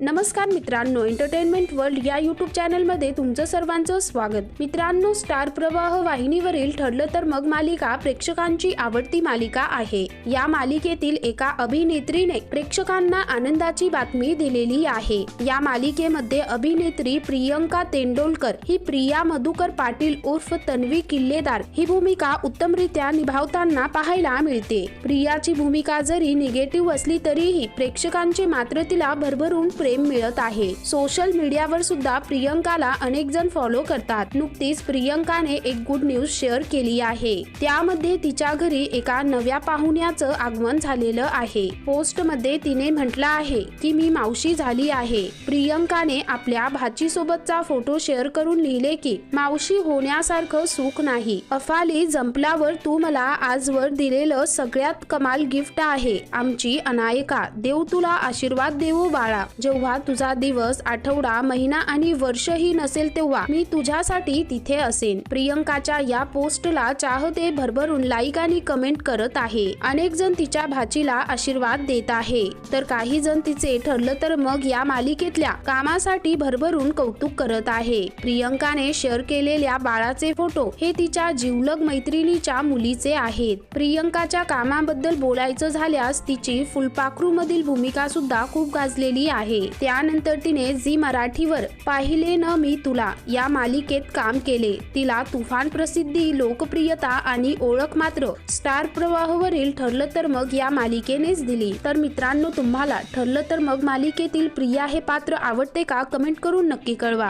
नमस्कार मित्रांनो entertainment world या युट्यूब चॅनलमध्ये तुमचं सर्वांचं स्वागत. मित्रांनो स्टार प्रवाह वाहिनीवरील ठरलं तर मग मालिका प्रेक्षकांची आवडती मालिका आहे. या मालिकेतील एका अभिनेत्रीने प्रेक्षकांना आनंदाची बातमी दिलेली आहे. या मालिकेमध्ये अभिनेत्री प्रियंका तेंडोलकर ही प्रिया मधुकर पाटील उर्फ तन्वी किल्लेदार ही भूमिका उत्तमरित्या निभावताना पाहायला मिळते. प्रियाची भूमिका जरी निगेटिव्ह असली तरीही प्रेक्षकांचे मात्र तिला भरभरून प्रेम मिळत आहे. सोशल मीडियावर सुद्धा प्रियंकाला अनेक जण फॉलो करतात. नुकतीच प्रियंकाने एक गुड न्यूज शेअर केली आहे. त्यामध्ये तिच्या घरी एका नव्या पाहुण्याचं आगमन झालेलं आहे. पोस्टमध्ये तिने म्हटलं आहे की मी मावशी झाली आहे. प्रियंकाने आपल्या भाची सोबतचा फोटो शेअर करून लिहिले की मावशी होण्यासारखं सुख नाही. अफाली जंपल्यावर तू मला आजवर दिलेलं सगळ्यात कमाल गिफ्ट आहे. आमची अनायका. देव तुला आशीर्वाद देऊ बाळा. जेव्हा तुझा दिवस आठवडा महिना आणि वर्षही नसेल तेव्हा मी तुझ्यासाठी तिथे असेन. प्रियंकाच्या या पोस्टला चाहते भरभरून लाईक आणि कमेंट करत आहे. अनेक जण तिच्या भाचीला आशीर्वाद देत आहे. तर काही जण तिचे ठरलं तर मग या मालिकेतल्या कामासाठी भरभरून कौतुक करत आहे. प्रियंकाने शेअर केलेल्या बाळाचे फोटो हे तिच्या जिवलग मैत्रिणीच्या मुलीचे आहेत. प्रियंकाच्या कामाबद्दल बोलायचं झाल्यास तिची फुलपाखरू मधील भूमिका सुद्धा खूप गाजलेली आहे. आहे त्यानंतर तिने झी मराठीवर पाहिले न मी तुला या मालिकेत काम केले. तिला तुफान प्रसिद्धी लोकप्रियता आणि ओळख मात्र स्टार प्रवाहवरील ठरलं तर मग या मालिकेनेच दिली. तर मित्रांनो तुम्हाला ठरलं तर मग मालिकेतील प्रिया हे पात्र आवडते का? कमेंट करून नक्की कळवा.